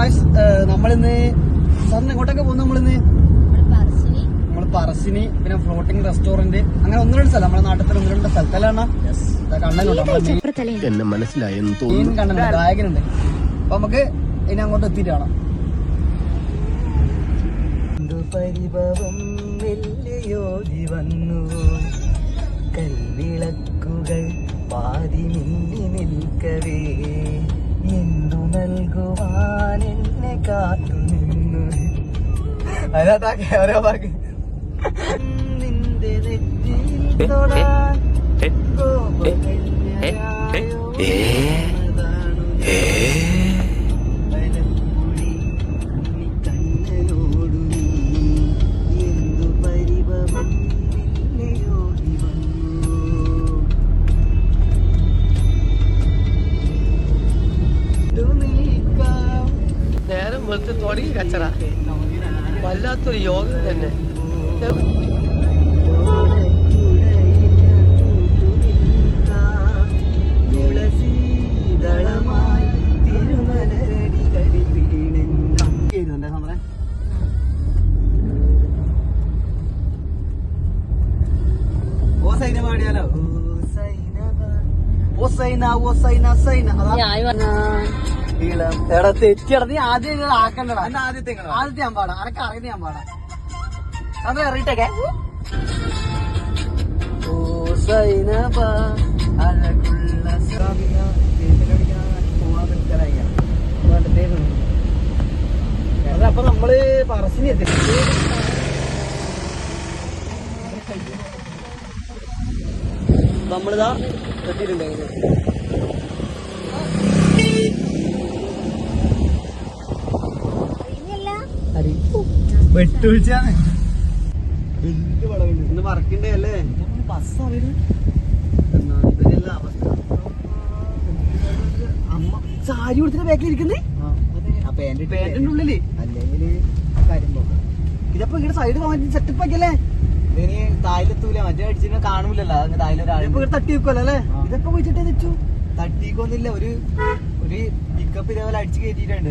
Guys നമ്മളിന്ന് സാറിന് എങ്ങോട്ടൊക്കെ പോകുന്നു നമ്മളിന്ന്? നമ്മൾ പറസിനി പിന്നെ ഫ്ലോട്ടിംഗ് റെസ്റ്റോറന്റ് അങ്ങനെ ഒന്ന് രണ്ട് സ്ഥലം. നമ്മുടെ നാട്ടിൽ ഒന്ന് രണ്ട് സ്ഥലത്തല്ലാണ് കണ്ണനുണ്ട് എന്നെ മനസ്സിലായെന്ന് തോന്നുന്നു. കണ്ണനുണ്ട് ഗായകനുണ്ട്. അപ്പൊ നമുക്ക് ഇനി അങ്ങോട്ട് എത്തിയിട്ട് കാണാം. പരിഭവം വന്നു. കൽവിളക്കുകൾ പാതി മിന്നി അതാ ഓരോ പാക്ക് നിന്റെ നേരം കച്ചറ വല്ലാത്തൊരു യോഗം തന്നെ പാടിയാലോ ഓ സൈനബ. ഓ സൈന ഓ സൈന സൈന അതാ ഇളം എടാ തെറ്റിയടാ. നീ ആദ്യം ആക്കണ്ടടാ. ആദ്യത്തെ ആദ്യത്തെ ഞാൻ പാടാം. അനക്ക് അറിയുന്ന ഞാൻ പാടാം. അത് അറിയിട്ടൊക്കെ ഓ സൈനബ അഴകുള്ള സാബിന അപ്പൊ നമ്മൾ പറശ്ശിനി എത്തി നമ്മളിതാ എത്തിയിട്ടുണ്ട് വെട്ടുവിളിച്ചാണ്. ഇന്ന് വർക്കിന്റെ അല്ലേ ബസ് അമ്മ സാരി കൊടുത്തിട്ട് ബാക്കിൽ ഇരിക്കുന്നേ പാന്റിന്റെ ഉള്ളിൽ? അല്ലെങ്കിൽ ഇതപ്പോ ഇങ്ങനെ സൈഡ് സെറ്റപ്പ് ആക്കിയല്ലേ? ഇനി തായിലെത്തൂല. മറ്റേ അടിച്ചിട്ട് കാണൂലല്ലോ. ഇവിടെ തട്ടി വെക്കുമല്ലോ അല്ലേ? ഇതെപ്പോ പോയിച്ചിട്ട് വെച്ചു തട്ടിക്കൊന്നില്ല. ഒരു ഒരു പിക്കപ്പ് ഇതേപോലെ അടിച്ച് കയറ്റിയിട്ടുണ്ട്.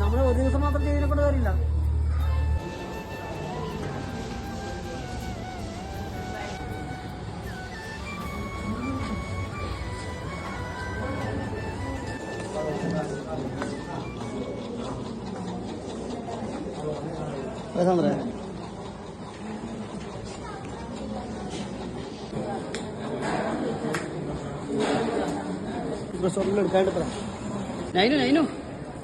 നമ്മൾ ഒരു ദിവസം മാത്രം ചെയ്തിനെ കൊണ്ട് കാര്യമില്ല. എടുക്കാണ്ട് പറ. Nainu Nainu.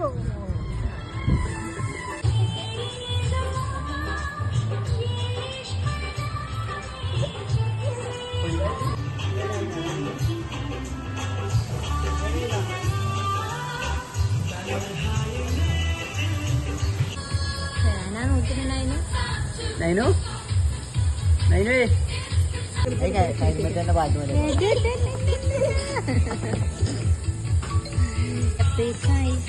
này nó này đi. Thấy này này mình trên nó bài rồi này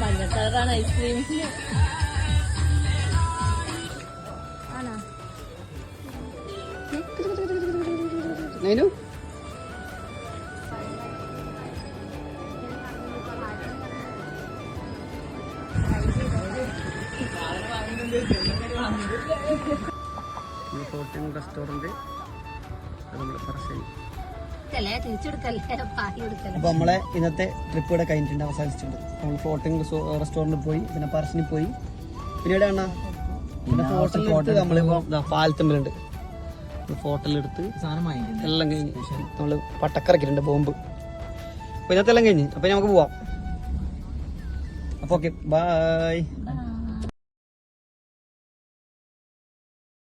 മഞ്ഞ കളറാണ് ഐസ്ക്രീം ആണോ? ഫോർട്ടീൻ റെസ്റ്റോറന്റ് നമ്മൾ പറശ്ശേരി. അപ്പോൾ നമ്മളെ ഇന്നത്തെ ട്രിപ്പ് ഇവിടെ കഴിഞ്ഞിട്ടുണ്ട് അവസാനിച്ചിട്ടുണ്ട്. നമ്മൾ ഫ്ലോട്ടിംഗ് റെസ്റ്റോറന്റിൽ പോയി പിന്നെ പറശ്ശിനി പോയി. അണ്ണാ പിന്നെ ഫോട്ടോയിലെടുത്ത് പാലത്തമ്മിലുണ്ട്. ഫോട്ടോയിലെടുത്ത് എല്ലാം കഴിഞ്ഞ് നമ്മൾ പട്ടക്കറക്കിട്ടുണ്ട് ബോംബ്. അപ്പൊ ഇന്നത്തെ എല്ലാം കഴിഞ്ഞ്. അപ്പോൾ നമുക്ക് പോവാം. അപ്പൊ ഓക്കെ ബായ്